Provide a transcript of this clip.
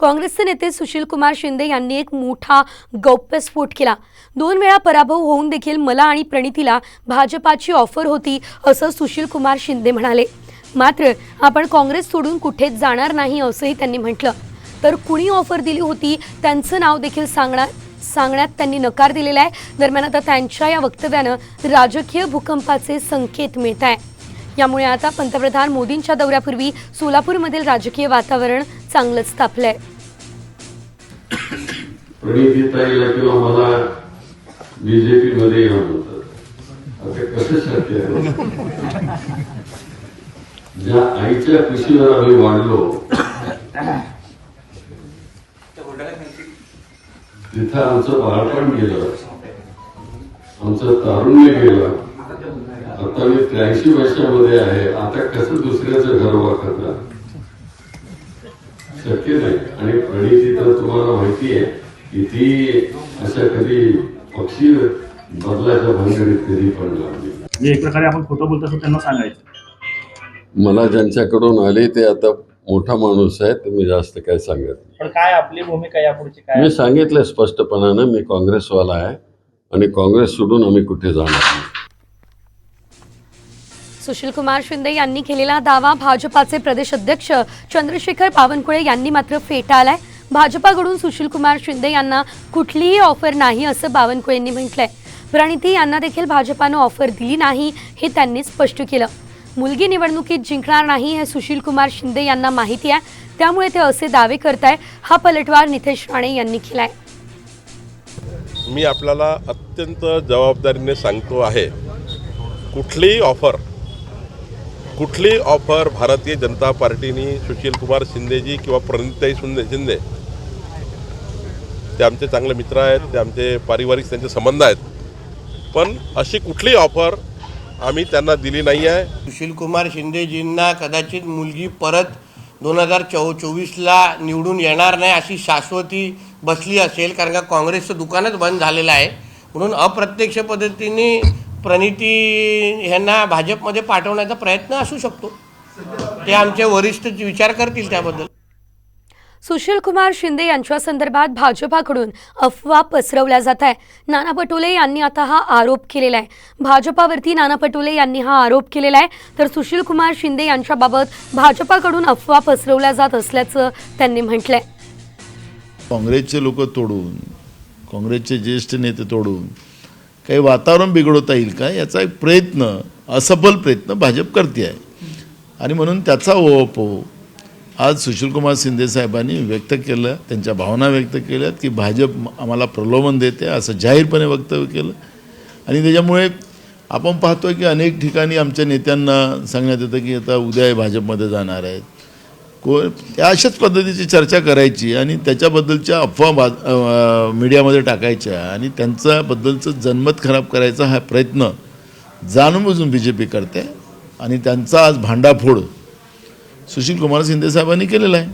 काँग्रेसचे नेते सुशील कुमार शिंदे यांनी एक मोठा गौप्यस्फोट केला. दोन वेळा पराभव होऊन देखील मला आणि प्रणितीला भाजपाची ऑफर होती असं सुशील कुमार शिंदे म्हणाले. मात्र आपण काँग्रेस सोडून कुठेच जाणार नाही असंही त्यांनी म्हटलं. तर कुणी ऑफर दिली होती त्यांचं नाव देखील सांगणार सांगण्यात त्यांनी नकार दिलेला आहे. दरम्यान आता त्यांच्या या वक्तव्यानं राजकीय भूकंपाचे संकेत मिळत आहे यामुळे आता पंतप्रधान मोदींच्या दौऱ्यापूर्वी सोलापूरमधील राजकीय वातावरण चांगलंच तापलंय. प्रणितीताईला किंवा मला बीजेपी मध्ये येणार होतं. आता कसं शक्य ज्या आईच्या कुशीवर आम्ही वाढलो तिथं आमचं बाळपण गेलं आमचं तारुण्य गेलं. आता मी त्र्याऐंशी वर्षामध्ये आहे. आता कसं दुसऱ्याचं घर वाकरणार शक्य नाही. आणि प्रणिती तर तुम्हाला माहिती आहे की ती अशा कधी पक्षी बदलाच्या भानगडीत कधी पण लागली. म्हणजे एक प्रकारे आपण खोटं बोलत त्यांना सांगायचं. मला ज्यांच्याकडून आले ते आता मोठा माणूस आहे तर मी जास्त काय सांगत नाही. पण काय आपली भूमिका यापुढची काय? मी सांगितलं स्पष्टपणानं मी काँग्रेसवाला आहे. आणि काँग्रेस सोडून आम्ही कुठे जाणार नाही. सुशील कुमार शिंदे यांनी केलेला दावा भाजपाचे प्रदेश अध्यक्ष चंद्रशेखर बावनकुळे यांनी मात्र फेटाळलाय. भाजपाकडून सुशील कुमार शिंदे यांना कुठलीही ऑफर नाही असं बावनकुळेंनी म्हटलंय. प्रणिती यांना देखील भाजपानं ऑफर दिली नाही हे त्यांनी स्पष्ट केलं. मुलगी निवडणुकीत जिंकणार नाही हे सुशील कुमार शिंदे यांना माहिती आहे. त्यामुळे ते असे दावे करताय हा पलटवार नितेश राणे यांनी केलाय. मी आपल्याला अत्यंत जबाबदारीने सांगतो आहे कुठलीही ऑफर कुठली ऑफर भारतीय जनता पार्टीनी सुशील कुमार शिंदेजी किंवा प्रणिताई शिंदे शिंदे? ते आमचे चांगले मित्र आहेत ते आमचे पारिवारिक त्यांचे संबंध आहेत. पण अशी कुठलीही ऑफर आम्ही त्यांना दिली नाही आहे. सुशील कुमार शिंदेजींना कदाचित मुलगी परत दोन हजार चौ चोवीसला निवडून येणार नाही अशी शाश्वती बसली असेल कारण का काँग्रेसचं दुकानच बंद झालेलं आहे. म्हणून अप्रत्यक्ष पद्धतीने प्रणिती ह्यांना भाजपमध्ये पाठवण्याचा प्रयत्न असू शकतो. ते आमचे वरिष्ठ विचार करतील त्याबद्दल. सुशील कुमार शिंदे यांच्या संदर्भात भाजपाकडून अफवा पसरवल्या जात आहे नाना पटोले यांनी आता हा आरोप केलेला आहे. भाजपावरती नाना पटोले यांनी हा आरोप केलेला आहे. तर सुशील कुमार शिंदे यांच्याबाबत भाजपाकडून अफवा पसरवल्या जात असल्याचं त्यांनी म्हटलंय. काँग्रेसचे लोक तोडून काँग्रेसचे ज्येष्ठ नेते तोडून काही वातावरण बिघडवता येईल का? याचा एक प्रयत्न असफल प्रयत्न भाजप करते आहे. आणि म्हणून त्याचा ओप आज सुशीलकुमार शिंदे साहेबांनी व्यक्त केलं त्यांच्या भावना व्यक्त केल्यात की भाजप आम्हाला प्रलोभन देते असं जाहीरपणे वक्तव्य केलं. आणि त्याच्यामुळे आपण पाहतोय की अनेक ठिकाणी आमच्या नेत्यांना सांगण्यात येतं की आता उद्या भाजपमध्ये जाणार आहेत. को त्या अशाच पद्धतीची चर्चा करायची आणि त्याच्याबद्दलच्या अफवा बा मीडियामध्ये टाकायच्या आणि त्यांच्याबद्दलचं जनमत खराब करायचा हा प्रयत्न जाणूनबुजून बी जे पी करते आणि त्यांचा आज भांडाफोड सुशील कुमार शिंदे साहेबांनी केलेला आहे.